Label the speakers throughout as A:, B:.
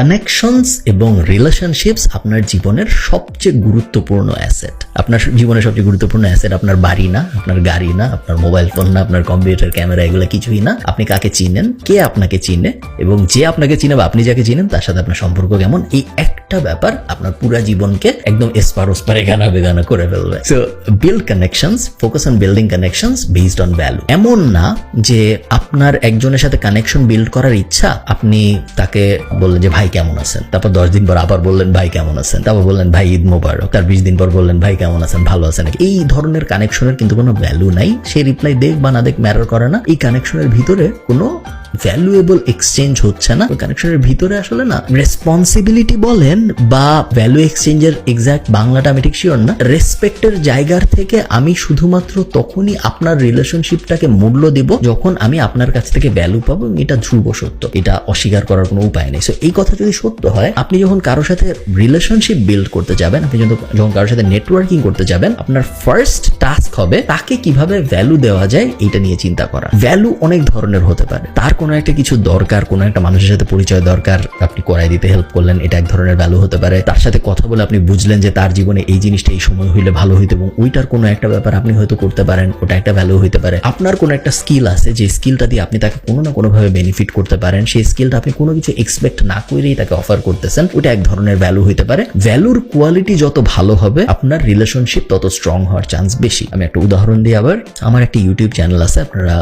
A: Connections এবং relationships আপনার জীবনের সবচেয়ে গুরুত্বপূর্ণ অ্যাসেট আপনার জীবনের সবচেয়ে গুরুত্বপূর্ণ অ্যাসেট আপনার বাড়ি না, আপনার গাড়ি না, আপনার মোবাইল ফোন না, আপনার কম্পিউটার ক্যামেরা এগুলো কিছুই না। আপনি কাকে চিনেন, কে আপনাকে চিনে, এবং যে আপনাকে চিনে বা আপনি যাকে চিনেন, তার সাথে আপনার সম্পর্ক কেমন, এই একটা ব্যাপার আপনার পুরো জীবনকে একদম এসপার ওসপারে গানা বেগানা করে ফেলবে। So build connections focus on building connections based on value এমন না যে আপনার একজনের সাথে কানেকশন বিল্ড করার ইচ্ছা, আপনি তাকে বললেন যে, ভাই কেমন আছেন? তারপর দশ দিন পর আবার বললেন, ভাই কেমন আছেন? তারপর বললেন, ভাই ঈদ মোবারক। তার বিশ দিন পর বললেন, ভাই কেমন আছেন? ভালো আছেন? এই ধরনের কানেকশনের কিন্তু কোনো ভ্যালু নাই। সে রিপ্লাই দেখ বা না দেখ ম্যাটার করে না। এই কানেকশনের ভিতরে কোনো ভ্যালুয়েবল এক্সচেঞ্জ হচ্ছে না। কানেকশনের ভিতরে আসলে না রেসপন্সিবিলিটি বলেন বা ভ্যালু এক্সচেঞ্জের এক্সাক্ট বাংলাটা আমি ঠিক শিওর না। রেসপেক্টের জায়গার থেকে আমি শুধুমাত্র তখনই আপনার রিলেশনশিপটাকে মূল্য দিব যখন আমি আপনার কাছ থেকে ভ্যালু পাবো এটা ধ্রুব সত্য। এটা অস্বীকার করার কোনো উপায় নেই। এই কথা যদি সত্য হয়, আপনি যখন কারোর সাথে রিলেশনশিপ বিল্ড করতে যাবেন, আপনি যখন কারোর সাথে নেটওয়ার্কিং করতে যাবেন, আপনার ফার্স্ট টাস্ক হবে তাকে কীভাবে ভ্যালু দেওয়া যায় এটা নিয়ে চিন্তা করা। ভ্যালু অনেক ধরনের হতে পারে। তার কোনো একটা কিছু দরকার, কোনো একটা মানুষের সাথে পরিচয় দরকার, আপনি করাই দিতে হেল্প করলেন, এটা এক ধরনের ভ্যালু হতে পারে। তার সাথে কথা বলে আপনি বুঝলেন যে তার জীবনে এই জিনিসটা এই সময় হইলে ভালো হইতো এবং ওইটার কোনো একটা ব্যাপার আপনি হয়তো করতে পারেন, ওটা একটা ভ্যালু হইতে পারে। আপনার কোনো একটা স্কিল আছে যে স্কিলটা দিয়ে আপনি তাকে কোনো না কোনোভাবে বেনিফিট করতে পারেন, সেই স্কিলটা আপনি কোনো কিছু এক্সপেক্ট না করেই তাকে অফার করতেছেন ওটা এক ধরনের ভ্যালু হইতে পারে। ভ্যালুর কোয়ালিটি যত ভালো হবে, আপনার রিলেশনশিপ তত স্ট্রং হওয়ার চান্স বেশি। আমি একটা উদাহরণ দিই আবার। আমার একটা ইউটিউব চ্যানেল আছে, আপনারা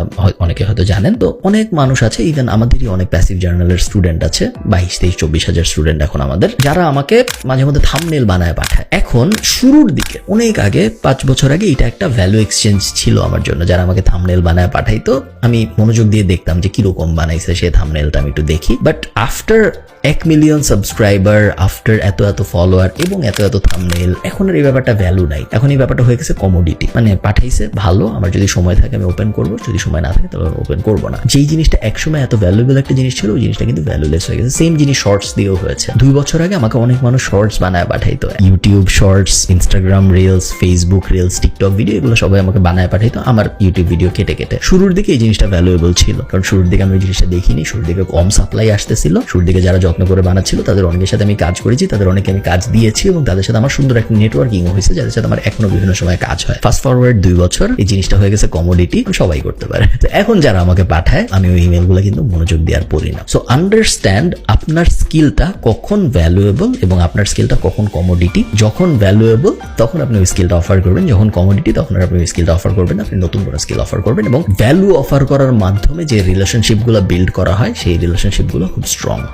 A: অনেকে হয়তো জানেন। তো অনেক মানুষ আছে ইভেন আমাদেরই অনেক প্যাসিভ জার্নালের স্টুডেন্ট আছে, বাইশ, তেইশ, চব্বিশ হাজার স্টুডেন্ট এখন আমাদের, যারা আমাকে মাঝে মধ্যে থামনেল বানায় পাঠায়। এখন শুরুর দিকে, অনেক আগে, পাঁচ বছর আগে এটা একটা ভ্যালু এক্সচেঞ্জ ছিল আমার জন্য, যারা আমাকে থামনেল বানায় পাঠাইতো আমি মনোযোগ দিয়ে দেখতাম যে কীরকম বানাইছে সে থামনেলটা আমি একটু দেখি। বাট আফটার এক মিলিয়ন সাবস্ক্রাইবার আফটার এত এত ফলোয়ার এবং এত এত থামনেল এখন আর এই ব্যাপারটা ভ্যালু নাই। এখন এই ব্যাপারটা হয়ে গেছে কমোডিটি মানে পাঠাইছে, ভালো, আমার যদি সময় থাকে আমি ওপেন করব, যদি সময় না থাকে তাহলে ওপেন করব না। যেই জিনিসটা একসময় এত ভ্যালুয়েবল একটা জিনিস ছিল, ওই জিনিসটা কিন্তু ভ্যালুলেস হয়ে গেছে। সেম জিনিস শর্টস দিয়েও হয়েছে। দুই বছর আগে আমাকে অনেক মানুষ শর্টস বানায় পাঠাইতো। YouTube shorts Instagram reels Facebook reels TikTok video এগুলো সবাই আমাকে বানায় পাঠাইতো আমার ইউটিউব ভিডিও কেটে কেটে। শুরুর দিকে এই জিনিসটা ভ্যালুয়েবল ছিল, কারণ শুরুর দিকে আমি ওই জিনিসটা দেখিনি, শুরুর দিকে কম সাপ্লাই আসতেছিল। শুরুর দিকে যারা যত্ন করে বানাচ্ছিল, তাদের অনেকের সাথে আমি কাজ করেছি, তাদের অনেকে আমি কাজ দিয়েছি এবং তাদের সাথে আমার সুন্দর একটা নেটওয়ার্কিং হয়েছে, যাদের সাথে আমার এখনও বিভিন্ন সময় কাজ হয়। ফাস্ট ফরওয়ার্ড দুই বছর, এই জিনিসটা হয়ে গেছে কমোডিটি সবাই করতে পারে। এখন যারা আমাকে পাঠায়, আমি ওই ইমেলগুলো কিন্তু মনোযোগ দেওয়ার পরিণাম। সো আন্ডারস্ট্যান্ড আপনার স্কিলটা কখন ভ্যালুয়েবল এবং আপনার স্কিলটা কখন কমোডিটি যখন ভ্যালুয়েবল তখন আপনি ওই স্কিলটা অফার করবেন। যখন কমোডিটি তখন আপনি ওই স্কিলটা অফার করবেন আপনি নতুন কোনো স্কিল অফার করবেন এবং ভ্যালু অফার করার মাধ্যমে যে রিলেশনশিপগুলো বিল্ড করা হয়, সেই রিলেশনশিপগুলো খুব স্ট্রং হয়।